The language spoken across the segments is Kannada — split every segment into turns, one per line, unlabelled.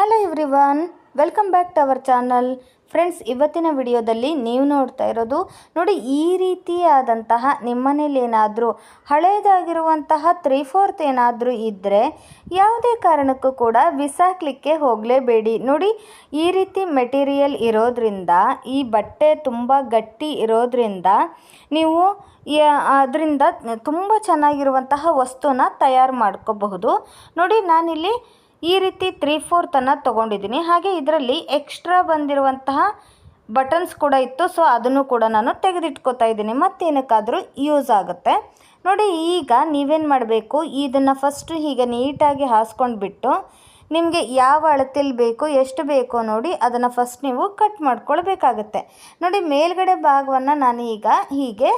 Hello everyone welcome back to our channel friends ಇವತ್ತಿನ ವಿಡಿಯೋದಲ್ಲಿ ನೀವು ನೋಡ್ತಾ ಇರೋದು ನೋಡಿ ಈ ರೀತಿಯಾದಂತಹ ನಿಮ್ಮನೇಲಿ ಏನಾದರೂ ಹಳೆಯದಾಗಿರುವಂತಹ ತ್ರೀ ಫೋರ್ತ್ ಏನಾದರೂ ಇದ್ದರೆ ಯಾವುದೇ ಕಾರಣಕ್ಕೂ ಕೂಡ ಬಿಸಾಕ್ಲಿಕ್ಕೆ ಹೋಗಲೇಬೇಡಿ. ನೋಡಿ, ಈ ರೀತಿ ಮೆಟೀರಿಯಲ್ ಇರೋದ್ರಿಂದ, ಈ ಬಟ್ಟೆ ತುಂಬ ಗಟ್ಟಿ ಇರೋದ್ರಿಂದ ನೀವು ಅದರಿಂದ ತುಂಬ ಚೆನ್ನಾಗಿರುವಂತಹ ವಸ್ತುನ ತಯಾರು ಮಾಡ್ಕೋಬಹುದು. ನೋಡಿ, ನಾನಿಲ್ಲಿ ಈ ರೀತಿ ತ್ರೀ ಫೋರ್ತನ್ನು ತೊಗೊಂಡಿದ್ದೀನಿ. ಹಾಗೆ ಇದರಲ್ಲಿ ಎಕ್ಸ್ಟ್ರಾ ಬಂದಿರುವಂತಹ ಬಟನ್ಸ್ ಕೂಡ ಇತ್ತು. ಸೊ ಅದನ್ನು ಕೂಡ ನಾನು ತೆಗೆದಿಟ್ಕೋತಾ ಇದ್ದೀನಿ. ಮತ್ತೇನಕ್ಕಾದರೂ ಯೂಸ್ ಆಗುತ್ತೆ. ನೋಡಿ, ಈಗ ನೀವೇನು ಮಾಡಬೇಕು? ಇದನ್ನು ಫಸ್ಟು ಹೀಗೆ ನೀಟಾಗಿ ಹಾಸ್ಕೊಂಡ್ಬಿಟ್ಟು ನಿಮಗೆ ಯಾವ ಅಳತೆಯಲ್ಲಿ ಬೇಕು, ಎಷ್ಟು ಬೇಕೋ ನೋಡಿ ಅದನ್ನು ಫಸ್ಟ್ ನೀವು ಕಟ್ ಮಾಡ್ಕೊಳ್ಬೇಕಾಗತ್ತೆ. ನೋಡಿ, ಮೇಲ್ಗಡೆ ಭಾಗವನ್ನು ನಾನು ಈಗ ಹೀಗೆ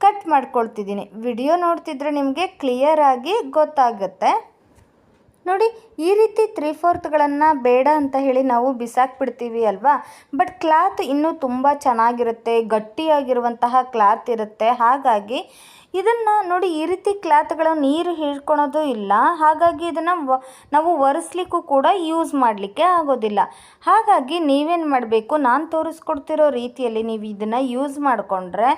ಕಟ್ ಮಾಡ್ಕೊಳ್ತಿದ್ದೀನಿ. ವಿಡಿಯೋ ನೋಡ್ತಿದ್ರೆ ನಿಮಗೆ ಕ್ಲಿಯರಾಗಿ ಗೊತ್ತಾಗುತ್ತೆ. ನೋಡಿ, ಈ ರೀತಿ ತ್ರೀ ಫೋರ್ತ್ಗಳನ್ನು ಬೇಡ ಅಂತ ಹೇಳಿ ನಾವು ಬಿಸಾಕ್ಬಿಡ್ತೀವಿ ಅಲ್ವಾ? ಬಟ್ ಕ್ಲಾತ್ ಇನ್ನೂ ತುಂಬ ಚೆನ್ನಾಗಿರುತ್ತೆ, ಗಟ್ಟಿಯಾಗಿರುವಂತಹ ಕ್ಲಾತ್ ಇರುತ್ತೆ. ಹಾಗಾಗಿ ಇದನ್ನು ನೋಡಿ ಈ ರೀತಿ ಕ್ಲಾತ್ಗಳು ನೀರು ಹೀರ್ಕೊಳೋದು ಇಲ್ಲ. ಹಾಗಾಗಿ ಇದನ್ನು ನಾವು ಒರೆಸ್ಲಿಕ್ಕೂ ಕೂಡ ಯೂಸ್ ಮಾಡಲಿಕ್ಕೆ ಆಗೋದಿಲ್ಲ. ಹಾಗಾಗಿ ನೀವೇನು ಮಾಡಬೇಕು, ನಾನು ತೋರಿಸ್ಕೊಡ್ತಿರೋ ರೀತಿಯಲ್ಲಿ ನೀವು ಇದನ್ನು ಯೂಸ್ ಮಾಡಿಕೊಂಡ್ರೆ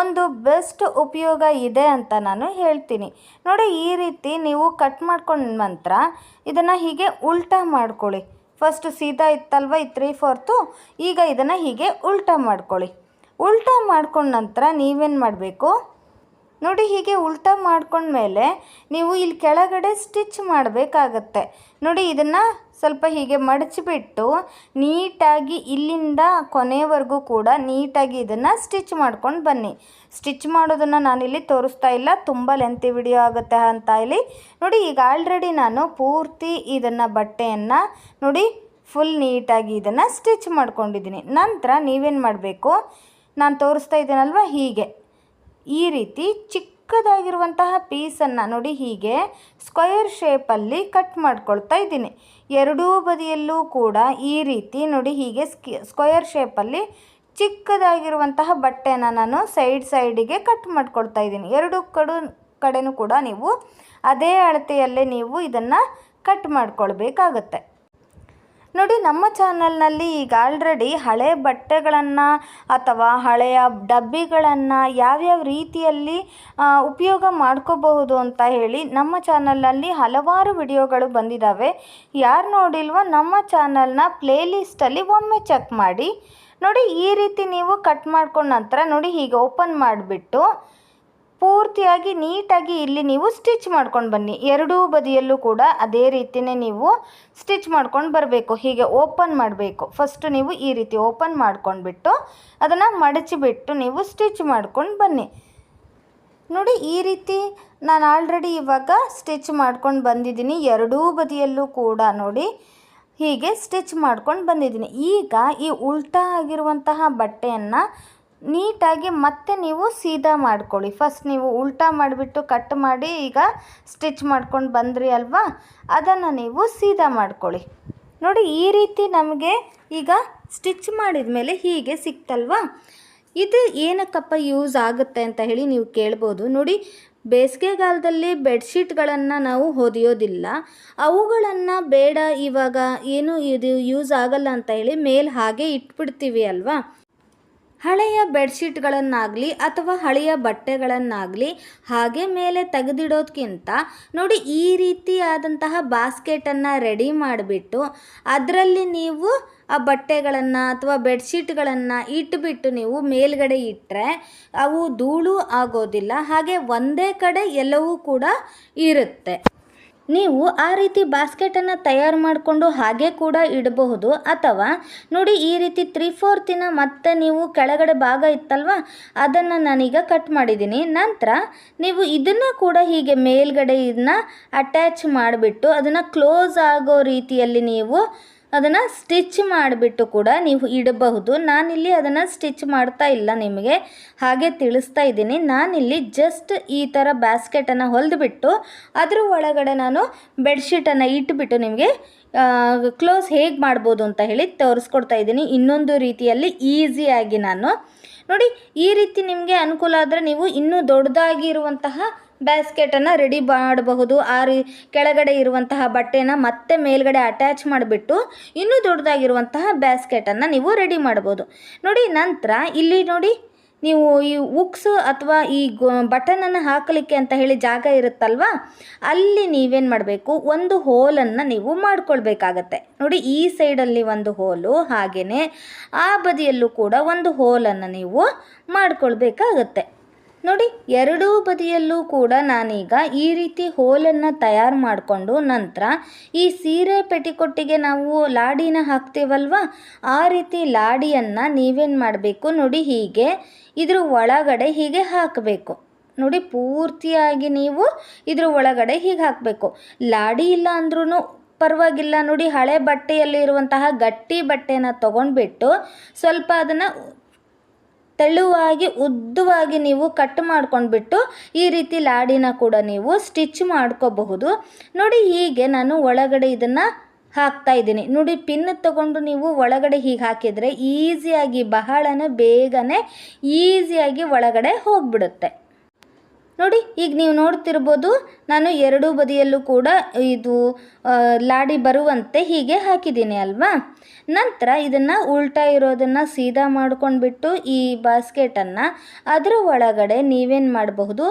ಒಂದು ಬೆಸ್ಟ್ ಉಪಯೋಗ ಇದೆ ಅಂತ ನಾನು ಹೇಳ್ತೀನಿ. ನೋಡಿ ಈ ರೀತಿ ನೀವು ಕಟ್ ಮಾಡ್ಕೊಂಡ ನಂತರ ಇದನ್ನು ಹೀಗೆ ಉಲ್ಟಾ ಮಾಡ್ಕೊಳ್ಳಿ. ಫಸ್ಟ್ ಸೀದಾ ಇತ್ತಲ್ವ, ಈ ತ್ರೀ ಫೋರ್ತು, ಈಗ ಇದನ್ನು ಹೀಗೆ ಉಲ್ಟಾ ಮಾಡ್ಕೊಳ್ಳಿ. ಉಲ್ಟಾ ಮಾಡ್ಕೊಂಡ ನಂತರ ನೀವೇನು ಮಾಡಬೇಕು ನೋಡಿ ಹೀಗೆ ಉಲ್ಟಾ ಮಾಡ್ಕೊಂಡ್ಮೇಲೆ ನೀವು ಇಲ್ಲಿ ಕೆಳಗಡೆ ಸ್ಟಿಚ್ ಮಾಡಬೇಕಾಗತ್ತೆ. ನೋಡಿ ಇದನ್ನು ಸ್ವಲ್ಪ ಹೀಗೆ ಮಡಚಿಬಿಟ್ಟು ನೀಟಾಗಿ ಇಲ್ಲಿಂದ ಕೊನೆವರೆಗೂ ಕೂಡ ನೀಟಾಗಿ ಇದನ್ನು ಸ್ಟಿಚ್ ಮಾಡ್ಕೊಂಡು ಬನ್ನಿ. ಸ್ಟಿಚ್ ಮಾಡೋದನ್ನು ನಾನಿಲ್ಲಿ ತೋರಿಸ್ತಾ ಇಲ್ಲ. ತುಂಬ ಲೆಂತಿ ವಿಡಿಯೋ ಆಗುತ್ತೆ ಅಂತ ಇಲ್ಲಿ ನೋಡಿ ಈಗ ಆಲ್ರೆಡಿ ನಾನು ಪೂರ್ತಿ ಇದನ್ನು ಬಟ್ಟೆಯನ್ನು ನೋಡಿ ಫುಲ್ ನೀಟಾಗಿ ಇದನ್ನು ಸ್ಟಿಚ್ ಮಾಡ್ಕೊಂಡಿದ್ದೀನಿ. ನಂತರ ನೀವೇನು ಮಾಡಬೇಕು? ನಾನು ತೋರಿಸ್ತಾ ಇದ್ದೀನಲ್ವ? ಹೀಗೆ. ಈ ರೀತಿ ಚಿಕ್ಕದಾಗಿರುವಂತಹ ಪೀಸನ್ನು ನೋಡಿ ಹೀಗೆ ಸ್ಕ್ವಯರ್ ಶೇಪಲ್ಲಿ ಕಟ್ ಮಾಡ್ಕೊಳ್ತಾ ಇದ್ದೀನಿ. ಎರಡೂ ಬದಿಯಲ್ಲೂ ಕೂಡ ಈ ರೀತಿ ನೋಡಿ ಹೀಗೆ ಸ್ಕಿ ಸ್ಕ್ವಯರ್ ಶೇಪಲ್ಲಿ ಚಿಕ್ಕದಾಗಿರುವಂತಹ ಬಟ್ಟೆನ ನಾನು ಸೈಡ್ ಸೈಡಿಗೆ ಕಟ್ ಮಾಡ್ಕೊಳ್ತಾ ಇದ್ದೀನಿ. ಎರಡು ಕಡು, ಕಡೆನೂ ಕೂಡ ನೀವು ಅದೇ ಅಳತೆಯಲ್ಲೇ ನೀವು ಇದನ್ನು ಕಟ್ ಮಾಡ್ಕೊಳ್ಬೇಕಾಗತ್ತೆ. ನೋಡಿ, ನಮ್ಮ ಚಾನಲ್ನಲ್ಲಿ ಈಗ ಆಲ್ರೆಡಿ ಹಳೆ ಬಟ್ಟೆಗಳನ್ನು ಅಥವಾ ಹಳೆಯ ಡಬ್ಬಿಗಳನ್ನು ಯಾವ್ಯಾವ ರೀತಿಯಲ್ಲಿ ಉಪಯೋಗ ಮಾಡ್ಕೋಬಹುದು ಅಂತ ಹೇಳಿ ನಮ್ಮ ಚಾನಲ್ನಲ್ಲಿ ಹಲವಾರು ವಿಡಿಯೋಗಳು ಬಂದಿದ್ದಾವೆ ಯಾರು ನೋಡಿಲ್ವೋ ನಮ್ಮ ಚಾನಲ್ನ ಪ್ಲೇಲಿಸ್ಟಲ್ಲಿ ಒಮ್ಮೆ ಚೆಕ್ ಮಾಡಿ. ನೋಡಿ, ಈ ರೀತಿ ನೀವು ಕಟ್ ಮಾಡ್ಕೊಂಡ ನಂತರ ನೋಡಿ, ಹೀಗೆ ಓಪನ್ ಮಾಡಿಬಿಟ್ಟು ಪೂರ್ತಿಯಾಗಿ ನೀಟಾಗಿ ಇಲ್ಲಿ ನೀವು ಸ್ಟಿಚ್ ಮಾಡ್ಕೊಂಡು ಬನ್ನಿ. ಎರಡೂ ಬದಿಯಲ್ಲೂ ಕೂಡ ಅದೇ ರೀತಿಯೇ ನೀವು ಸ್ಟಿಚ್ ಮಾಡ್ಕೊಂಡು ಬರಬೇಕು. ಹೀಗೆ ಓಪನ್ ಮಾಡಬೇಕು. ಫಸ್ಟ್ ನೀವು ಈ ರೀತಿ ಓಪನ್ ಮಾಡ್ಕೊಂಡ್ಬಿಟ್ಟು ಅದನ್ನು ಮಡಚಿಬಿಟ್ಟು ನೀವು ಸ್ಟಿಚ್ ಮಾಡ್ಕೊಂಡು ಬನ್ನಿ. ನೋಡಿ, ಈ ರೀತಿ ನಾನು ಆಲ್ರೆಡಿ ಇವಾಗ ಸ್ಟಿಚ್ ಮಾಡ್ಕೊಂಡು ಬಂದಿದ್ದೀನಿ. ಎರಡೂ ಬದಿಯಲ್ಲೂ ಕೂಡ ನೋಡಿ ಹೀಗೆ ಸ್ಟಿಚ್ ಮಾಡ್ಕೊಂಡು ಬಂದಿದ್ದೀನಿ. ಈಗ ಈ ಉಲ್ಟಾ ಆಗಿರುವಂತಹ ಬಟ್ಟೆಯನ್ನು ನೀಟಾಗಿ ಮತ್ತೆ ನೀವು ಸೀದಾ ಮಾಡ್ಕೊಳ್ಳಿ. ಫಸ್ಟ್ ನೀವು ಉಲ್ಟಾ ಮಾಡಿಬಿಟ್ಟು ಕಟ್ ಮಾಡಿ ಈಗ ಸ್ಟಿಚ್ ಮಾಡ್ಕೊಂಡು ಬಂದ್ರಿ ಅಲ್ವಾ? ಅದನ್ನು ನೀವು ಸೀದಾ ಮಾಡ್ಕೊಳ್ಳಿ. ನೋಡಿ ಈ ರೀತಿ ನಮಗೆ ಈಗ ಸ್ಟಿಚ್ ಮಾಡಿದ ಮೇಲೆ ಹೀಗೆ ಸಿಕ್ತಲ್ವಾ? ಇದು ಏನಕ್ಕಪ್ಪ ಯೂಸ್ ಆಗುತ್ತೆ ಅಂತ ಹೇಳಿ ನೀವು ಕೇಳ್ಬೋದು. ನೋಡಿ, ಬೇಸಿಗೆಗಾಲದಲ್ಲಿ ಬೆಡ್ಶೀಟ್ಗಳನ್ನು ನಾವು ಹೊದಿಯೋದಿಲ್ಲ. ಅವುಗಳನ್ನು ಬೇಡ ಇವಾಗ ಏನು ಇದು ಯೂಸ್ ಆಗಲ್ಲ ಅಂತ ಹೇಳಿ ಮೇಲೆ ಹಾಗೆ ಇಟ್ಬಿಡ್ತೀವಿ ಅಲ್ವಾ? ಹಳೆಯ ಬೆಡ್ಶೀಟ್ಗಳನ್ನಾಗಲಿ ಅಥವಾ ಹಳೆಯ ಬಟ್ಟೆಗಳನ್ನಾಗಲಿ ಹಾಗೆ ಮೇಲೆ ತೆಗೆದಿಡೋದಕ್ಕಿಂತ ನೋಡಿ ಈ ರೀತಿಯಾದಂತಹ ಬಾಸ್ಕೆಟನ್ನು ರೆಡಿ ಮಾಡಿಬಿಟ್ಟು ಅದರಲ್ಲಿ ನೀವು ಆ ಬಟ್ಟೆಗಳನ್ನು ಅಥವಾ ಬೆಡ್ಶೀಟ್ಗಳನ್ನು ಇಟ್ಬಿಟ್ಟು ನೀವು ಮೇಲ್ಗಡೆ ಇಟ್ಟರೆ ಅವು ಧೂಳು ಆಗೋದಿಲ್ಲ. ಹಾಗೆ ಒಂದೇ ಕಡೆ ಎಲ್ಲವೂ ಕೂಡ ಇರುತ್ತೆ. ನೀವು ಆ ರೀತಿ ಬಾಸ್ಕೆಟನ್ನು ತಯಾರು ಮಾಡಿಕೊಂಡು ಹಾಗೆ ಕೂಡ ಇಡಬಹುದು. ಅಥವಾ ನೋಡಿ ಈ ರೀತಿ ತ್ರೀ ಫೋರ್ತಿನ ಮತ್ತೆ ನೀವು ಕೆಳಗಡೆ ಭಾಗ ಇತ್ತಲ್ವ? ಅದನ್ನು ನಾನೀಗ ಕಟ್ ಮಾಡಿದ್ದೀನಿ. ನಂತರ ನೀವು ಇದನ್ನು ಕೂಡ ಹೀಗೆ ಮೇಲ್ಗಡೆ ಇದನ್ನ ಅಟ್ಯಾಚ್ ಮಾಡಿಬಿಟ್ಟು ಅದನ್ನು ಕ್ಲೋಸ್ ಆಗೋ ರೀತಿಯಲ್ಲಿ ನೀವು ಅದನ್ನು ಸ್ಟಿಚ್ ಮಾಡಿಬಿಟ್ಟು ಕೂಡ ನೀವು ಇಡಬಹುದು. ನಾನಿಲ್ಲಿ ಅದನ್ನು ಸ್ಟಿಚ್ ಮಾಡ್ತಾ ಇಲ್ಲ ನಿಮಗೆ. ಹಾಗೆ ತಿಳಿಸ್ತಾ ಇದ್ದೀನಿ. ನಾನಿಲ್ಲಿ ಜಸ್ಟ್ ಈ ಥರ ಬ್ಯಾಸ್ಕೆಟನ್ನು ಹೊಲಿದ್ಬಿಟ್ಟು ಅದರ ಒಳಗಡೆ ನಾನು ಬೆಡ್ಶೀಟನ್ನು ಇಟ್ಬಿಟ್ಟು ನಿಮಗೆ ಕ್ಲೋಸ್ ಹೇಗೆ ಮಾಡ್ಬೋದು ಅಂತ ಹೇಳಿ ತೋರಿಸ್ಕೊಡ್ತಾ ಇದ್ದೀನಿ. ಇನ್ನೊಂದು ರೀತಿಯಲ್ಲಿ ಈಸಿಯಾಗಿ ನಾನು. ನೋಡಿ, ಈ ರೀತಿ ನಿಮಗೆ ಅನುಕೂಲ ಆದರೆ ನೀವು ಇನ್ನೂ ದೊಡ್ಡದಾಗಿರುವಂತಹ ಬ್ಯಾಸ್ಕೆಟನ್ನು ರೆಡಿ ಮಾಡಬಹುದು. ಆ ರೀ, ಕೆಳಗಡೆ ಇರುವಂತಹ ಬಟ್ಟೆನ ಮತ್ತೆ ಮೇಲ್ಗಡೆ ಅಟ್ಯಾಚ್ ಮಾಡಿಬಿಟ್ಟು ಇನ್ನೂ ದೊಡ್ಡದಾಗಿರುವಂತಹ ಬ್ಯಾಸ್ಕೆಟನ್ನು ನೀವು ರೆಡಿ ಮಾಡ್ಬೋದು ನೋಡಿ, ನಂತರ ಇಲ್ಲಿ ನೋಡಿ, ನೀವು ಈ ಉಕ್ಸ್ ಅಥವಾ ಈ ಬಟನನ್ನು ಹಾಕಲಿಕ್ಕೆ ಅಂತ ಹೇಳಿ ಜಾಗ ಇರುತ್ತಲ್ವಾ, ಅಲ್ಲಿ ನೀವೇನು ಮಾಡಬೇಕು, ಒಂದು ಹೋಲನ್ನು ನೀವು ಮಾಡ್ಕೊಳ್ಬೇಕಾಗತ್ತೆ. ನೋಡಿ, ಈ ಸೈಡಲ್ಲಿ ಒಂದು ಹೋಲು ಹಾಗೆಯೇ ಆ ಬದಿಯಲ್ಲೂ ಕೂಡ ಒಂದು ಹೋಲನ್ನು ನೀವು ಮಾಡ್ಕೊಳ್ಬೇಕಾಗತ್ತೆ. ನೋಡಿ, ಎರಡೂ ಬದಿಯಲ್ಲೂ ಕೂಡ ನಾನೀಗ ಈ ರೀತಿ ಹೋಲನ್ನು ತಯಾರು ಮಾಡಿಕೊಂಡು ನಂತರ ಈ ಸೀರೆ ಪೆಟಿಕೊಟ್ಟಿಗೆ ನಾವು ಲಾಡಿನ ಹಾಕ್ತೇವಲ್ವ? ಆ ರೀತಿ ಲಾಡಿಯನ್ನು ನೀವೇನು ಮಾಡಬೇಕು ನೋಡಿ ಹೀಗೆ, ಇದ್ರ ಒಳಗಡೆ ಹೀಗೆ ಹಾಕಬೇಕು. ನೋಡಿ, ಪೂರ್ತಿಯಾಗಿ ನೀವು ಇದ್ರ ಒಳಗಡೆ ಹೀಗೆ ಹಾಕಬೇಕು. ಲಾಡಿ ಇಲ್ಲ ಅಂದ್ರೂ ಪರವಾಗಿಲ್ಲ ನೋಡಿ, ಹಳೆ ಬಟ್ಟೆಯಲ್ಲಿ ಇರುವಂತಹ ಗಟ್ಟಿ ಬಟ್ಟೆನ ತೊಗೊಂಡ್ಬಿಟ್ಟು ಸ್ವಲ್ಪ ಅದನ್ನು ತೆಳುವಾಗಿ, ಉದ್ದವಾಗಿ ನೀವು ಕಟ್ ಮಾಡ್ಕೊಂಡ್ಬಿಟ್ಟು ಈ ರೀತಿ ಲಾಡಿನ ಕೂಡ ನೀವು ಸ್ಟಿಚ್ ಮಾಡ್ಕೋಬಹುದು. ನೋಡಿ ಹೀಗೆ ನಾನು ಒಳಗಡೆ ಇದನ್ನು ಹಾಕ್ತಾ ಇದ್ದೀನಿ. ನೋಡಿ ಪಿನ್ ತಗೊಂಡು ನೀವು ಒಳಗಡೆ ಹೀಗೆ ಹಾಕಿದರೆ ಈಸಿಯಾಗಿ ಬಹಳನೇ ಬೇಗನೆ ಈಸಿಯಾಗಿ ಒಳಗಡೆ ಹೋಗ್ಬಿಡುತ್ತೆ. ನೋಡಿ, ಈಗ ನೀವು ನೋಡ್ತಿರ್ಬೋದು ನಾನು ಎರಡೂ ಬದಿಯಲ್ಲೂ ಕೂಡ ಇದು ಲಾಡಿ ಬರುವಂತೆ ಹೀಗೆ ಹಾಕಿದ್ದೀನಿ ಅಲ್ವಾ? ನಂತರ ಇದನ್ನು ಉಲ್ಟಾ ಇರೋದನ್ನು ಸೀದಾ ಮಾಡ್ಕೊಂಡ್ಬಿಟ್ಟು ಈ ಬಾಸ್ಕೆಟನ್ನು ಅದರ ಒಳಗಡೆ ನೀವೇನು ಮಾಡಬಹುದು?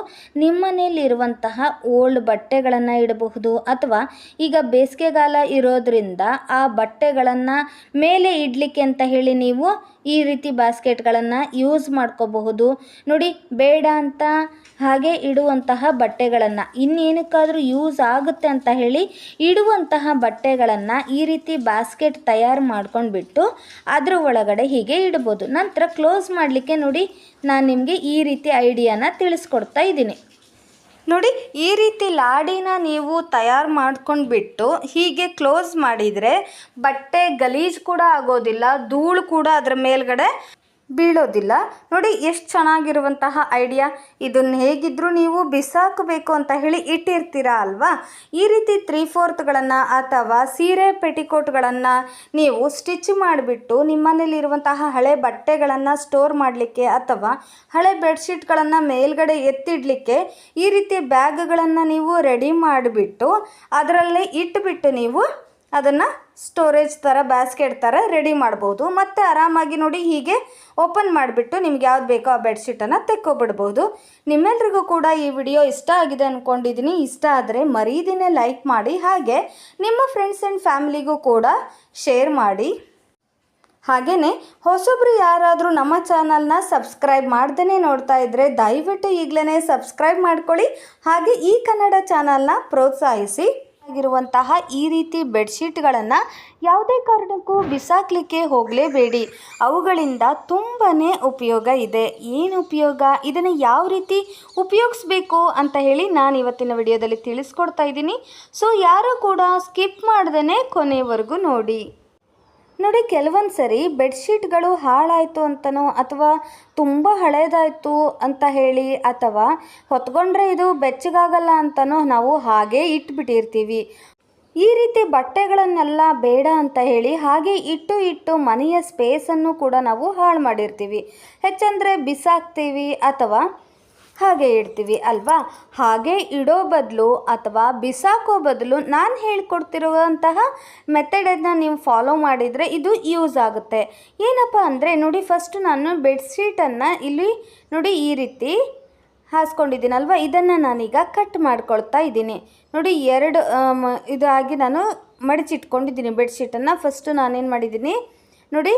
ನಿಮ್ಮನೆಯಲ್ಲಿರುವಂತಹ ಓಲ್ಡ್ ಬಟ್ಟೆಗಳನ್ನು ಇಡಬಹುದು. ಅಥವಾ ಈಗ ಬೇಸಿಗೆಗಾಲ ಇರೋದರಿಂದ ಆ ಬಟ್ಟೆಗಳನ್ನು ಮೇಲೆ ಇಡಲಿಕ್ಕೆ ಅಂತ ಹೇಳಿ ನೀವು ಈ ರೀತಿ ಬಾಸ್ಕೆಟ್ಗಳನ್ನು ಯೂಸ್ ಮಾಡ್ಕೋಬಹುದು. ನೋಡಿ, ಬೇಡ ಅಂತ ಹಾಗೆ ಇಡುವಂತಹ ಬಟ್ಟೆಗಳನ್ನು. ಇನ್ನೇನಕ್ಕಾದರೂ ಯೂಸ್ ಆಗುತ್ತೆ ಅಂತ ಹೇಳಿ ಇಡುವಂತಹ ಬಟ್ಟೆಗಳನ್ನು ಈ ರೀತಿ ಬಾಸ್ಕೆಟ್ ತಯಾರು ಮಾಡ್ಕೊಂಡ್ಬಿಟ್ಟು ಅದರ ಒಳಗಡೆ ಹೀಗೆ ಇಡ್ಬೋದು. ನಂತರ ಕ್ಲೋಸ್ ಮಾಡಲಿಕ್ಕೆ ನೋಡಿ, ನಾನು ನಿಮಗೆ ಈ ರೀತಿ ಐಡಿಯಾನ ತಿಳಿಸ್ಕೊಡ್ತಾ ಇದ್ದೀನಿ. ನೋಡಿ, ಈ ರೀತಿ ಲಾಡಿನ ನೀವು ತಯಾರು ಮಾಡ್ಕೊಂಡ್ಬಿಟ್ಟು ಹೀಗೆ ಕ್ಲೋಸ್ ಮಾಡಿದರೆ ಬಟ್ಟೆ ಗಲೀಜು ಕೂಡ ಆಗೋದಿಲ್ಲ, ಧೂಳು ಕೂಡ ಅದರ ಮೇಲ್ಗಡೆ ಬೀಳೋದಿಲ್ಲ. ನೋಡಿ, ಎಷ್ಟು ಚೆನ್ನಾಗಿರುವಂತಹ ಐಡಿಯಾ ಇದನ್ನು ಹೇಗಿದ್ದರೂ ನೀವು ಬಿಸಾಕಬೇಕು ಅಂತ ಹೇಳಿ ಇಟ್ಟಿರ್ತೀರಾ ಅಲ್ವಾ? ಈ ರೀತಿ ತ್ರೀ ಫೋರ್ತ್ಗಳನ್ನು ಅಥವಾ ಸೀರೆ ಪೆಟಿಕೋಟ್ಗಳನ್ನು ನೀವು ಸ್ಟಿಚ್ ಮಾಡಿಬಿಟ್ಟು ನಿಮ್ಮನೇಲಿರುವಂತಹ ಹಳೆ ಬಟ್ಟೆಗಳನ್ನು ಸ್ಟೋರ್ ಮಾಡಲಿಕ್ಕೆ ಅಥವಾ ಹಳೆ ಬೆಡ್ಶೀಟ್ಗಳನ್ನು ಮೇಲ್ಗಡೆ ಎತ್ತಿಡಲಿಕ್ಕೆ ಈ ರೀತಿ ಬ್ಯಾಗ್ಗಳನ್ನು ನೀವು ರೆಡಿ ಮಾಡಿಬಿಟ್ಟು ಅದರಲ್ಲೇ ಇಟ್ಟುಬಿಟ್ಟು ನೀವು ಅದನ್ನು ಸ್ಟೋರೇಜ್ ಥರ ಬ್ಯಾಸ್ಕೆಟ್ ಥರ ರೆಡಿ ಮಾಡ್ಬೋದು. ಮತ್ತು ಆರಾಮಾಗಿ ನೋಡಿ ಹೀಗೆ ಓಪನ್ ಮಾಡಿಬಿಟ್ಟು ನಿಮ್ಗೆ ಯಾವ್ದು ಬೇಕೋ ಆ ಬೆಡ್ಶೀಟನ್ನು ತೆಕ್ಕೊಬಿಡ್ಬೋದು. ನಿಮ್ಮೆಲ್ರಿಗೂ ಕೂಡ ಈ ವಿಡಿಯೋ ಇಷ್ಟ ಆಗಿದೆ ಅಂದ್ಕೊಂಡಿದ್ದೀನಿ ಇಷ್ಟ ಆದರೆ ಮರೀದಿನೇ ಲೈಕ್ ಮಾಡಿ. ಹಾಗೆ ನಿಮ್ಮ ಫ್ರೆಂಡ್ಸ್ ಆ್ಯಂಡ್ ಫ್ಯಾಮಿಲಿಗೂ ಕೂಡ ಶೇರ್ ಮಾಡಿ. ಹಾಗೆಯೇ ಹೊಸೊಬ್ರು ಯಾರಾದರೂ ನಮ್ಮ ಚಾನಲ್ನ ಸಬ್ಸ್ಕ್ರೈಬ್ ಮಾಡ್ದೇ ನೋಡ್ತಾ ಇದ್ದರೆ ದಯವಿಟ್ಟು ಈಗಲೇ ಸಬ್ಸ್ಕ್ರೈಬ್ ಮಾಡ್ಕೊಳ್ಳಿ. ಹಾಗೆ ಈ ಕನ್ನಡ ಚಾನಲ್ನ ಪ್ರೋತ್ಸಾಹಿಸಿ. ಆಗಿರುವಂತಹ ಈ ರೀತಿ ಬೆಡ್ಶೀಟ್ಗಳನ್ನು ಯಾವುದೇ ಕಾರಣಕ್ಕೂ ಬಿಸಾಕಲಿಕ್ಕೆ ಹೋಗಲೇಬೇಡಿ. ಅವುಗಳಿಂದ ತುಂಬಾ ಉಪಯೋಗ ಇದೆ. ಏನು ಉಪಯೋಗ? ಇದನ್ನು ಯಾವ ರೀತಿ ಉಪಯೋಗಿಸ್ಬೇಕು ಅಂತ ಹೇಳಿ ನಾನು ಇವತ್ತಿನ ವಿಡಿಯೋದಲ್ಲಿ ತಿಳಿಸ್ಕೊಡ್ತಾ ಇದ್ದೀನಿ. ಸೊ ಯಾರೂ ಕೂಡ ಸ್ಕಿಪ್ ಮಾಡ್ದೇ ಕೊನೆವರೆಗೂ ನೋಡಿ. ನೋಡಿ, ಕೆಲವೊಂದು ಸರಿ ಬೆಡ್ಶೀಟ್ಗಳು ಹಾಳಾಯಿತು ಅಂತನೋ ಅಥವಾ ತುಂಬ ಹಳೇದಾಯಿತು ಅಂತ ಹೇಳಿ ಅಥವಾ ಹೊತ್ಕೊಂಡ್ರೆ ಇದು ಬೆಚ್ಚಗಾಗಲ್ಲ ಅಂತನೋ ನಾವು ಹಾಗೇ ಇಟ್ಬಿಟ್ಟಿರ್ತೀವಿ. ಈ ರೀತಿ ಬಟ್ಟೆಗಳನ್ನೆಲ್ಲ ಬೇಡ ಅಂತ ಹೇಳಿ ಹಾಗೆ ಇಟ್ಟು ಇಟ್ಟು ಮನೆಯ ಸ್ಪೇಸನ್ನು ಕೂಡ ನಾವು ಹಾಳು ಮಾಡಿರ್ತೀವಿ. ಹೆಚ್ಚಂದರೆ ಬಿಸಾಕ್ತೀವಿ ಅಥವಾ ಹಾಗೆ ಇಡ್ತೀವಿ ಅಲ್ವಾ? ಹಾಗೆ ಇಡೋ ಬದಲು ಅಥವಾ ಬಿಸಾಕೋ ಬದಲು ನಾನು ಹೇಳ್ಕೊಡ್ತಿರುವಂತಹ ಮೆಥಡನ್ನು ನೀವು ಫಾಲೋ ಮಾಡಿದರೆ ಇದು ಯೂಸ್ ಆಗುತ್ತೆ. ಏನಪ್ಪ ಅಂದರೆ ನೋಡಿ ಫಸ್ಟ್ ನಾನು ಬೆಡ್ಶೀಟನ್ನು ಇಲ್ಲಿ ನೋಡಿ ಈ ರೀತಿ ಹಾಸ್ಕೊಂಡಿದ್ದೀನಲ್ವ ಇದನ್ನು ನಾನೀಗ ಕಟ್ ಮಾಡ್ಕೊಳ್ತಾ ಇದ್ದೀನಿ. ನೋಡಿ ಎರಡು ಇದಾಗಿ ನಾನು ಮಡಚಿಟ್ಕೊಂಡಿದ್ದೀನಿ ಬೆಡ್ಶೀಟನ್ನು ಫಸ್ಟು ನಾನೇನು ಮಾಡಿದ್ದೀನಿ? ನೋಡಿ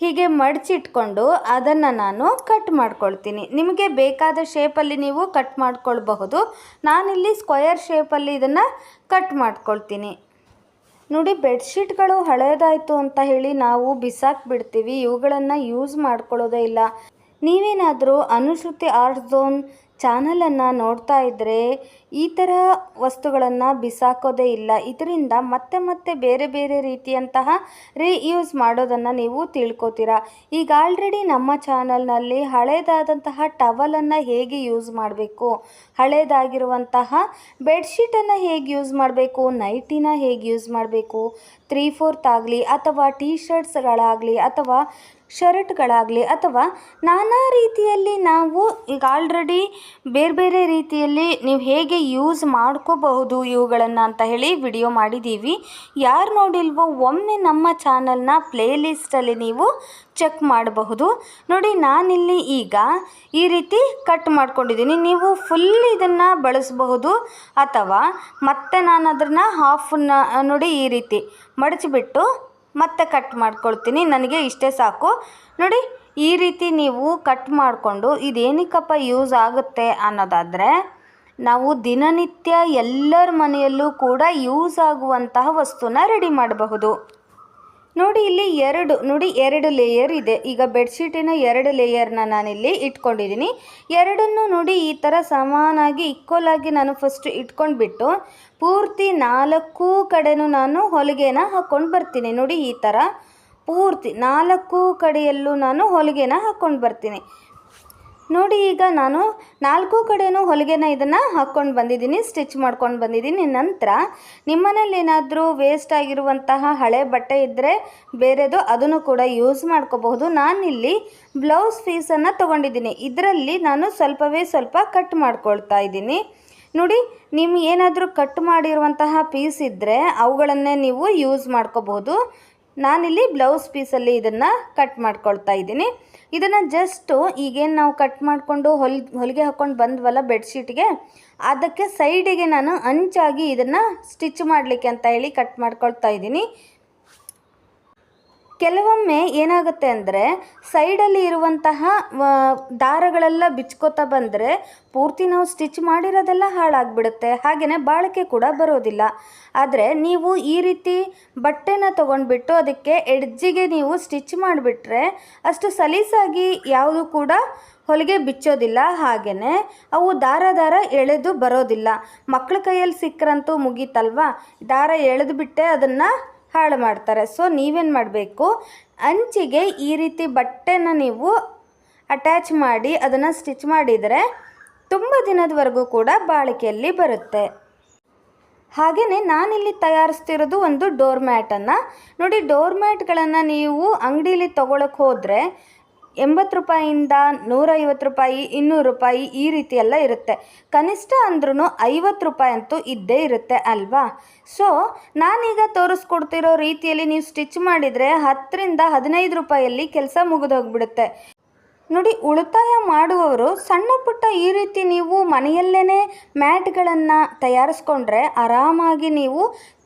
ಹೀಗೆ ಮಡಚಿಟ್ಕೊಂಡು ಅದನ್ನು ನಾನು ಕಟ್ ಮಾಡ್ಕೊಳ್ತೀನಿ. ನಿಮಗೆ ಬೇಕಾದ ಶೇಪಲ್ಲಿ ನೀವು ಕಟ್ ಮಾಡ್ಕೊಳ್ಬಹುದು. ನಾನಿಲ್ಲಿ ಸ್ಕ್ವಯರ್ ಶೇಪಲ್ಲಿ ಇದನ್ನು ಕಟ್ ಮಾಡ್ಕೊಳ್ತೀನಿ. ನೋಡಿ ಬೆಡ್ಶೀಟ್ಗಳು ಹಳೇದಾಯಿತು ಅಂತ ಹೇಳಿ ನಾವು ಬಿಸಾಕ್ ಬಿಡ್ತೀವಿ. ಇವುಗಳನ್ನು ಯೂಸ್ ಮಾಡ್ಕೊಳ್ಳೋದೇ ಇಲ್ಲ. ನೀವೇನಾದರೂ ಅನುಶ್ರುತಿ ಆರ್ಟ್ ಝೋನ್ ಚಾನಲನ್ನು ನೋಡ್ತಾ ಇದ್ದರೆ ಈ ಥರ ವಸ್ತುಗಳನ್ನು ಬಿಸಾಕೋದೇ ಇಲ್ಲ. ಇದರಿಂದ ಮತ್ತೆ ಮತ್ತೆ ಬೇರೆ ಬೇರೆ ರೀತಿಯಂತಹ ರೀಯೂಸ್ ಮಾಡೋದನ್ನು ನೀವು ತಿಳ್ಕೊತೀರಾ? ಈಗ ಆಲ್ರೆಡಿ ನಮ್ಮ ಚಾನಲ್ನಲ್ಲಿ ಹಳೇದಾದಂತಹ ಟವಲನ್ನು ಹೇಗೆ ಯೂಸ್ ಮಾಡಬೇಕು? ಹಳೇದಾಗಿರುವಂತಹ ಬೆಡ್ಶೀಟನ್ನು ಹೇಗೆ ಯೂಸ್ ಮಾಡಬೇಕು? ನೈಟಿನ ಹೇಗೆ ಯೂಸ್ ಮಾಡಬೇಕು? ತ್ರೀ ಫೋರ್ತ್ ಆಗಲಿ ಅಥವಾ ಟೀ ಶರ್ಟ್ಸ್ಗಳಾಗಲಿ ಅಥವಾ ಶರ್ಟ್ಗಳಾಗಲಿ ಅಥವಾ ನಾನಾ ರೀತಿಯಲ್ಲಿ ನಾವು ಈಗ ಆಲ್ರೆಡಿ ಬೇರೆ ಬೇರೆ ರೀತಿಯಲ್ಲಿ ನೀವು ಹೇಗೆ ಯೂಸ್ ಮಾಡ್ಕೋಬಹುದು ಇವುಗಳನ್ನು ಅಂತ ಹೇಳಿ ವಿಡಿಯೋ ಮಾಡಿದ್ದೀವಿ ಯಾರು ನೋಡಿಲ್ವೋ ಒಮ್ಮೆ ನಮ್ಮ ಚಾನಲ್ನ ಪ್ಲೇಲಿಸ್ಟಲ್ಲಿ ನೀವು ಚೆಕ್ ಮಾಡಬಹುದು. ನೋಡಿ, ನಾನಿಲ್ಲಿ ಈಗ ಈ ರೀತಿ ಕಟ್ ಮಾಡ್ಕೊಂಡಿದ್ದೀನಿ. ನೀವು ಫುಲ್ ಇದನ್ನು ಬಳಸಬಹುದು ಅಥವಾ ಮತ್ತೆ ನಾನು ಅದನ್ನು ಹಾಫನ್ನ ನೋಡಿ ಈ ರೀತಿ ಮಡಚಿಬಿಟ್ಟು ಮತ್ತೆ ಕಟ್ ಮಾಡ್ಕೊಳ್ತೀನಿ. ನನಗೆ ಇಷ್ಟೇ ಸಾಕು. ನೋಡಿ, ಈ ರೀತಿ ನೀವು ಕಟ್ ಮಾಡಿಕೊಂಡು ಇದೇನಕ್ಕಪ್ಪ ಯೂಸ್ ಆಗುತ್ತೆ ಅನ್ನೋದಾದರೆ ನಾವು ದಿನನಿತ್ಯ ಎಲ್ಲರ ಮನೆಯಲ್ಲೂ ಕೂಡ ಯೂಸ್ ಆಗುವಂತಹ ವಸ್ತುನ ರೆಡಿ ಮಾಡಬಹುದು. ನೋಡಿ ಇಲ್ಲಿ ಎರಡು, ನೋಡಿ ಎರಡು ಲೇಯರ್ ಇದೆ. ಈಗ ಬೆಡ್ಶೀಟಿನ ಎರಡು ಲೇಯರ್ನ ನಾನಿಲ್ಲಿ ಇಟ್ಕೊಂಡಿದ್ದೀನಿ. ಎರಡನ್ನು ನೋಡಿ ಈ ಥರ ಸಮಾನಾಗಿ ಈಕ್ವಲ್ ಆಗಿ ನಾನು ಫಸ್ಟ್ ಇಟ್ಕೊಂಡ್ಬಿಟ್ಟು ಪೂರ್ತಿ ನಾಲ್ಕು ಕಡೆನೂ ನಾನು ಹೊಲಿಗೆನ ಹಾಕ್ಕೊಂಡು ಬರ್ತೀನಿ. ನೋಡಿ ಈ ಥರ ಪೂರ್ತಿ ನಾಲ್ಕು ಕಡೆಯಲ್ಲೂ ನಾನು ಹೊಲಿಗೆನ ಹಾಕ್ಕೊಂಡು ಬರ್ತೀನಿ. ನೋಡಿ ಈಗ ನಾನು ನಾಲ್ಕು ಕಡೆಯೂ ಹೊಲಿಗೆನ ಇದನ್ನು ಹಾಕ್ಕೊಂಡು ಬಂದಿದ್ದೀನಿ ಸ್ಟಿಚ್ ಮಾಡ್ಕೊಂಡು ಬಂದಿದ್ದೀನಿ. ನಂತರ ನಿಮ್ಮನೇಲಿ ಏನಾದರೂ ವೇಸ್ಟ್ ಆಗಿರುವಂತಹ ಹಳೆ ಬಟ್ಟೆ ಇದ್ದರೆ ಬೇರೆದು ಅದನ್ನು ಕೂಡ ಯೂಸ್ ಮಾಡ್ಕೋಬಹುದು. ನಾನಿಲ್ಲಿ ಬ್ಲೌಸ್ ಪೀಸನ್ನು ತೊಗೊಂಡಿದ್ದೀನಿ. ಇದರಲ್ಲಿ ನಾನು ಸ್ವಲ್ಪವೇ ಸ್ವಲ್ಪ ಕಟ್ ಮಾಡ್ಕೊಳ್ತಾ ಇದ್ದೀನಿ. ನೋಡಿ ನಿಮ್ಗೆ ಏನಾದರೂ ಕಟ್ ಮಾಡಿರುವಂತಹ ಪೀಸ್ ಇದ್ದರೆ ಅವುಗಳನ್ನೇ ನೀವು ಯೂಸ್ ಮಾಡ್ಕೋಬಹುದು. ನಾನಿಲ್ಲಿ ಬ್ಲೌಸ್ ಪೀಸಲ್ಲಿ ಇದನ್ನು ಕಟ್ ಮಾಡ್ಕೊಳ್ತಾ ಇದ್ದೀನಿ. ಇದನ್ನು ಜಸ್ಟು ಈಗೇನು ನಾವು ಕಟ್ ಮಾಡಿಕೊಂಡು ಹೊಲ್, ಹೊಲಿಗೆ ಹಾಕ್ಕೊಂಡು ಬಂದ್ವಲ್ಲ ಬೆಡ್ಶೀಟ್ಗೆ ಅದಕ್ಕೆ ಸೈಡಿಗೆ ನಾನು ಅಂಚಾಗಿ ಇದನ್ನು ಸ್ಟಿಚ್ ಮಾಡಲಿಕ್ಕೆ ಅಂತ ಹೇಳಿ ಕಟ್ ಮಾಡ್ಕೊಳ್ತಾ ಇದ್ದೀನಿ. ಕೆಲವೊಮ್ಮೆ ಏನಾಗುತ್ತೆ ಅಂದರೆ ಸೈಡಲ್ಲಿ ಇರುವಂತಹ ದಾರಗಳೆಲ್ಲ ಬಿಚ್ಕೋತಾ ಬಂದರೆ ಪೂರ್ತಿ ನಾವು ಸ್ಟಿಚ್ ಮಾಡಿರೋದೆಲ್ಲ ಹಾಳಾಗಿಬಿಡುತ್ತೆ. ಹಾಗೆಯೇ ಬಾಳಿಕೆ ಕೂಡ ಬರೋದಿಲ್ಲ. ಆದರೆ ನೀವು ಈ ರೀತಿ ಬಟ್ಟೆನ ತೊಗೊಂಡ್ಬಿಟ್ಟು ಅದಕ್ಕೆ ಎಡ್ಜಿಗೆ ನೀವು ಸ್ಟಿಚ್ ಮಾಡಿಬಿಟ್ರೆ ಅಷ್ಟು ಸಲೀಸಾಗಿ ಯಾವುದು ಕೂಡ ಹೊಲಿಗೆ ಬಿಚ್ಚೋದಿಲ್ಲ. ಹಾಗೆಯೇ ಅವು ದಾರ ದಾರ ಎಳೆದು ಬರೋದಿಲ್ಲ. ಮಕ್ಕಳ ಕೈಯಲ್ಲಿ ಸಿಕ್ಕರಂತೂ ಮುಗೀತಲ್ವಾ? ದಾರ ಎಳೆದು ಬಿಟ್ಟೆ ಅದನ್ನು ಹಾಳು ಮಾಡ್ತಾರೆ. ಸೊ ನೀವೇನು ಮಾಡಬೇಕು? ಅಂಚಿಗೆ ಈ ರೀತಿ ಬಟ್ಟೆನ ನೀವು ಅಟ್ಯಾಚ್ ಮಾಡಿ ಅದನ್ನು ಸ್ಟಿಚ್ ಮಾಡಿದರೆ ತುಂಬ ದಿನದವರೆಗೂ ಕೂಡ ಬಾಳಿಕೆಯಲ್ಲಿ ಬರುತ್ತೆ. ಹಾಗೆಯೇ ನಾನಿಲ್ಲಿ ತಯಾರಿಸ್ತಿರೋದು ಒಂದು ಡೋರ್ ಮ್ಯಾಟನ್ನು ನೋಡಿ ಡೋರ್ ಮ್ಯಾಟ್ಗಳನ್ನು ನೀವು ಅಂಗಡೀಲಿ ತೊಗೊಳಕ್ಕೆ ಹೋದರೆ ಎಂಬತ್ತು ರೂಪಾಯಿಂದ ನೂರೈವತ್ತು ರೂಪಾಯಿ, ಇನ್ನೂರು ರೂಪಾಯಿ ಈ ರೀತಿ ಎಲ್ಲ ಇರುತ್ತೆ. ಕನಿಷ್ಠ ಅಂದ್ರೂ ಐವತ್ತು ರೂಪಾಯಿ ಅಂತೂ ಇದ್ದೇ ಇರುತ್ತೆ ಅಲ್ವಾ? ಸೊ ನಾನೀಗ ತೋರಿಸ್ಕೊಡ್ತಿರೋ ರೀತಿಯಲ್ಲಿ ನೀವು ಸ್ಟಿಚ್ ಮಾಡಿದರೆ ಹತ್ತರಿಂದ ಹದಿನೈದು ರೂಪಾಯಲ್ಲಿ ಕೆಲಸ ಮುಗಿದೋಗ್ಬಿಡುತ್ತೆ. ನೋಡಿ, ಉಳಿತಾಯ ಮಾಡುವವರು ಸಣ್ಣ ಪುಟ್ಟ ಈ ರೀತಿ ನೀವು ಮನೆಯಲ್ಲೇ ಮ್ಯಾಟ್ಗಳನ್ನು ತಯಾರಿಸ್ಕೊಂಡ್ರೆ ಆರಾಮಾಗಿ ನೀವು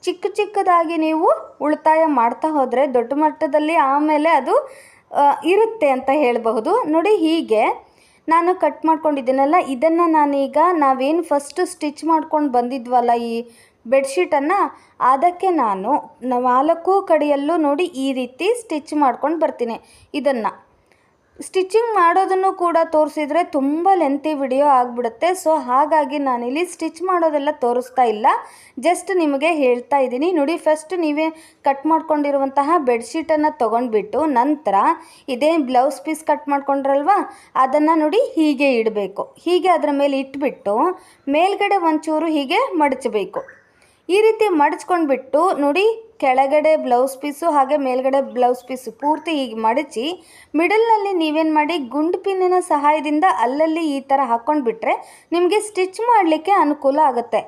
ಚಿಕ್ಕ ಚಿಕ್ಕದಾಗಿ ನೀವು ಉಳಿತಾಯ ಮಾಡ್ತಾ ಹೋದರೆ ದೊಡ್ಡ ಮಟ್ಟದಲ್ಲಿ ಆಮೇಲೆ ಅದು ಇರುತ್ತೆ ಅಂತ ಹೇಳಬಹುದು. ನೋಡಿ ಹೀಗೆ ನಾನು ಕಟ್ ಮಾಡ್ಕೊಂಡಿದ್ದೀನಲ್ಲ, ಇದನ್ನು ನಾನೀಗ ನಾವೇನು ಫಸ್ಟು ಸ್ಟಿಚ್ ಮಾಡ್ಕೊಂಡು ಬಂದಿದ್ವಲ್ಲ ಈ ಬೆಡ್ಶೀಟನ್ನು ಅದಕ್ಕೆ ನಾನು ನಾಲ್ಕು ಕಡೆಯಲ್ಲೂ ನೋಡಿ ಈ ರೀತಿ ಸ್ಟಿಚ್ ಮಾಡ್ಕೊಂಡು ಬರ್ತೀನಿ. ಇದನ್ನು. ಸ್ಟಿಚಿಂಗ್ ಮಾಡೋದನ್ನು ಕೂಡ ತೋರಿಸಿದ್ರೆ ತುಂಬ ಲೆಂತಿ ವಿಡಿಯೋ ಆಗಿಬಿಡುತ್ತೆ. ಸೊ ಹಾಗಾಗಿ ನಾನಿಲ್ಲಿ ಸ್ಟಿಚ್ ಮಾಡೋದೆಲ್ಲ ತೋರಿಸ್ತಾ ಇಲ್ಲ. ಜಸ್ಟ್ ನಿಮಗೆ ಹೇಳ್ತಾ ಇದ್ದೀನಿ. ನೋಡಿ ಫಸ್ಟ್ ನೀವೇ ಕಟ್ ಮಾಡ್ಕೊಂಡಿರುವಂತಹ ಬೆಡ್ಶೀಟನ್ನು ತೊಗೊಂಡ್ಬಿಟ್ಟು ನಂತರ ಇದೇ ಬ್ಲೌಸ್ ಪೀಸ್ ಕಟ್ ಮಾಡ್ಕೊಂಡ್ರಲ್ವಾ? ಅದನ್ನು ನೋಡಿ ಹೀಗೆ ಇಡಬೇಕು. ಹೀಗೆ ಅದರ ಮೇಲೆ ಇಟ್ಬಿಟ್ಟು ಮೇಲ್ಗಡೆ ಒಂಚೂರು ಹೀಗೆ ಮಡಚಬೇಕು. ಈ ರೀತಿ ಮಡಚ್ಕೊಂಡ್ಬಿಟ್ಟು ನೋಡಿ ಕೆಳಗಡೆ ಬ್ಲೌಸ್ ಪೀಸು ಹಾಗೆ ಮೇಲ್ಗಡೆ ಬ್ಲೌಸ್ ಪೀಸು ಪೂರ್ತಿ ಹೀಗೆ ಮಡಚಿ ಮಿಡಲ್ನಲ್ಲಿ ನೀವೇನು ಮಾಡಿ ಗುಂಡು ಪಿನ್ನಿನ ಸಹಾಯದಿಂದ ಅಲ್ಲಲ್ಲಿ ಈ ಥರ ಹಾಕ್ಕೊಂಡ್ಬಿಟ್ರೆ ನಿಮಗೆ ಸ್ಟಿಚ್ ಮಾಡಲಿಕ್ಕೆ ಅನುಕೂಲ ಆಗುತ್ತೆ.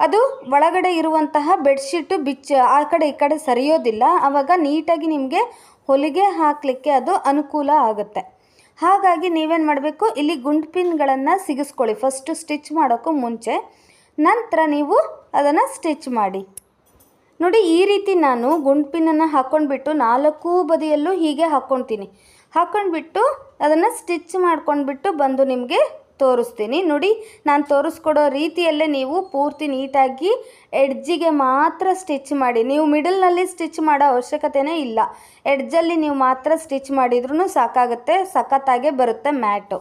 ಅದು ಒಳಗಡೆ ಇರುವಂತಹ ಬೆಡ್ಶೀಟು ಬಿಚ್ಚ, ಆ ಕಡೆ ಈ ಕಡೆ ಸರಿಯೋದಿಲ್ಲ. ಆವಾಗ ನೀಟಾಗಿ ನಿಮಗೆ ಹೊಲಿಗೆ ಹಾಕಲಿಕ್ಕೆ ಅದು ಅನುಕೂಲ ಆಗುತ್ತೆ. ಹಾಗಾಗಿ ನೀವೇನು ಮಾಡಬೇಕು, ಇಲ್ಲಿ ಗುಂಡು ಪಿನ್ಗಳನ್ನು ಸಿಗಿಸ್ಕೊಳ್ಳಿ. ಫಸ್ಟು ಸ್ಟಿಚ್ ಮಾಡೋಕ್ಕೂ ಮುಂಚೆ. ನಂತರ ನೀವು ಅದನ್ನು ಸ್ಟಿಚ್ ಮಾಡಿ. ನೋಡಿ, ಈ ರೀತಿ ನಾನು ಗುಂಡು ಹಾಕ್ಕೊಂಡ್ಬಿಟ್ಟು ನಾಲ್ಕು ಬದಿಯಲ್ಲೂ ಹೀಗೆ ಹಾಕ್ಕೊಳ್ತೀನಿ ಹಾಕ್ಕೊಂಡ್ಬಿಟ್ಟು ಅದನ್ನು ಸ್ಟಿಚ್ ಮಾಡ್ಕೊಂಡ್ಬಿಟ್ಟು ಬಂದು ನಿಮಗೆ ತೋರಿಸ್ತೀನಿ. ನೋಡಿ, ನಾನು ತೋರಿಸ್ಕೊಡೋ ರೀತಿಯಲ್ಲೇ ನೀವು ಪೂರ್ತಿ ನೀಟಾಗಿ ಎಡ್ಜಿಗೆ ಮಾತ್ರ ಸ್ಟಿಚ್ ಮಾಡಿ. ನೀವು ಮಿಡಲ್ನಲ್ಲಿ ಸ್ಟಿಚ್ ಮಾಡೋ ಅವಶ್ಯಕತೆಯೇ ಇಲ್ಲ. ಎಡ್ಜಲ್ಲಿ ನೀವು ಮಾತ್ರ ಸ್ಟಿಚ್ ಮಾಡಿದ್ರೂ ಸಾಕಾಗುತ್ತೆ, ಸಖತ್ತಾಗೆ ಬರುತ್ತೆ ಮ್ಯಾಟು.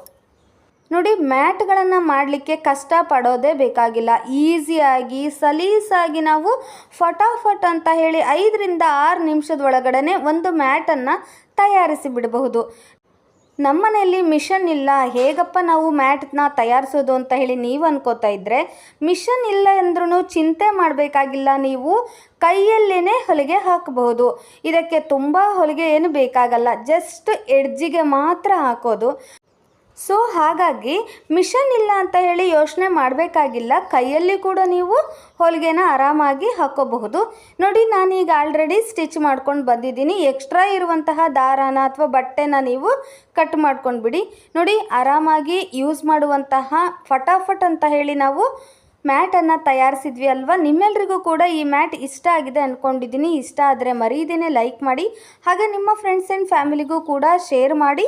ನೋಡಿ, ಮ್ಯಾಟ್ಗಳನ್ನು ಮಾಡಲಿಕ್ಕೆ ಕಷ್ಟ ಪಡೋದೇ ಬೇಕಾಗಿಲ್ಲ. ಈಸಿಯಾಗಿ, ಸಲೀಸಾಗಿ ನಾವು ಫಟಾಫಟ್ ಅಂತ ಹೇಳಿ ಐದರಿಂದ ಆರು ನಿಮಿಷದ ಒಳಗಡೆ ಒಂದು ಮ್ಯಾಟನ್ನು ತಯಾರಿಸಿ ಬಿಡಬಹುದು. ನಮ್ಮನೆಯಲ್ಲಿ ಮಿಷನ್ ಇಲ್ಲ. ಹೇಗಪ್ಪ ನಾವು ಮ್ಯಾಟ್ನ ತಯಾರಿಸೋದು ಅಂತ ಹೇಳಿ ನೀವು ಅನ್ಕೋತಾ ಇದ್ದರೆ ಮಿಷನ್ ಇಲ್ಲ ಅಂದ್ರೂ ಚಿಂತೆ ಮಾಡಬೇಕಾಗಿಲ್ಲ. ನೀವು ಕೈಯಲ್ಲೇ ಹೊಲಿಗೆ ಹಾಕಬಹುದು. ಇದಕ್ಕೆ ತುಂಬ ಹೊಲಿಗೆ ಏನು ಬೇಕಾಗಲ್ಲ. ಜಸ್ಟ್ ಎಡ್ಜಿಗೆ ಮಾತ್ರ ಹಾಕೋದು. ಸೊ ಹಾಗಾಗಿ ಮಿಷನ್ ಇಲ್ಲ ಅಂತ ಹೇಳಿ ಯೋಚನೆ ಮಾಡಬೇಕಾಗಿಲ್ಲ. ಕೈಯಲ್ಲಿ ಕೂಡ ನೀವು ಹೊಲಿಗೆನ ಆರಾಮಾಗಿ ಹಾಕೋಬಹುದು. ನೋಡಿ ನಾನೀಗ ಆಲ್ರೆಡಿ ಸ್ಟಿಚ್ ಮಾಡ್ಕೊಂಡು ಬಂದಿದ್ದೀನಿ. ಎಕ್ಸ್ಟ್ರಾ ಇರುವಂತಹ ದಾರಾನ ಅಥವಾ ಬಟ್ಟೆನ ನೀವು ಕಟ್ ಮಾಡ್ಕೊಂಡು ಬಿಡಿ ನೋಡಿ, ಆರಾಮಾಗಿ ಯೂಸ್ ಮಾಡುವಂತಹ ಫಟಾಫಟ್ ಅಂತ ಹೇಳಿ ನಾವು ಮ್ಯಾಟನ್ನು ತಯಾರಿಸಿದ್ವಿ ಅಲ್ವಾ? ನಿಮ್ಮೆಲ್ರಿಗೂ ಕೂಡ ಈ ಮ್ಯಾಟ್ ಇಷ್ಟ ಆಗಿದೆ ಅಂದ್ಕೊಂಡಿದ್ದೀನಿ ಇಷ್ಟ ಆದರೆ ಮರೀದೇನೆ ಲೈಕ್ ಮಾಡಿ. ಹಾಗೆ ನಿಮ್ಮ ಫ್ರೆಂಡ್ಸ್ ಆ್ಯಂಡ್ ಫ್ಯಾಮಿಲಿಗೂ ಕೂಡ ಶೇರ್ ಮಾಡಿ.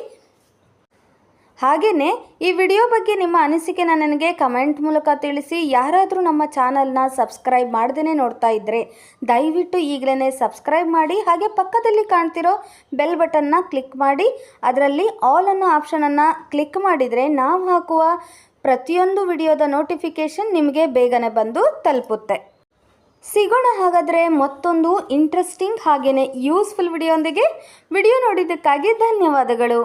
ಹಾಗೆಯೇ ಈ ವಿಡಿಯೋ ಬಗ್ಗೆ ನಿಮ್ಮ ಅನಿಸಿಕೆನ ನನಗೆ ಕಮೆಂಟ್ ಮೂಲಕ ತಿಳಿಸಿ. ಯಾರಾದರೂ ನಮ್ಮ ಚಾನಲ್ನ ಸಬ್ಸ್ಕ್ರೈಬ್ ಮಾಡ್ದೇ ನೋಡ್ತಾ ಇದ್ದರೆ ದಯವಿಟ್ಟು ಈಗಲೇ ಸಬ್ಸ್ಕ್ರೈಬ್ ಮಾಡಿ, ಹಾಗೆ ಪಕ್ಕದಲ್ಲಿ ಕಾಣ್ತಿರೋ ಬೆಲ್ ಬಟನ್ನ ಕ್ಲಿಕ್ ಮಾಡಿ. ಅದರಲ್ಲಿ ಆಲ್ ಅನ್ನೋ ಆಪ್ಷನನ್ನು ಕ್ಲಿಕ್ ಮಾಡಿದರೆ ನಾವು ಹಾಕುವ ಪ್ರತಿಯೊಂದು ವಿಡಿಯೋದ ನೋಟಿಫಿಕೇಷನ್ ನಿಮಗೆ ಬೇಗನೆ ಬಂದು ತಲುಪುತ್ತೆ. ಸಿಗೋಣ ಹಾಗಾದರೆ ಮತ್ತೊಂದು ಇಂಟ್ರೆಸ್ಟಿಂಗ್ ಹಾಗೆಯೇ ಯೂಸ್ಫುಲ್ ವಿಡಿಯೋಂದಿಗೆ. ವಿಡಿಯೋ ನೋಡಿದ್ದಕ್ಕಾಗಿ ಧನ್ಯವಾದಗಳು.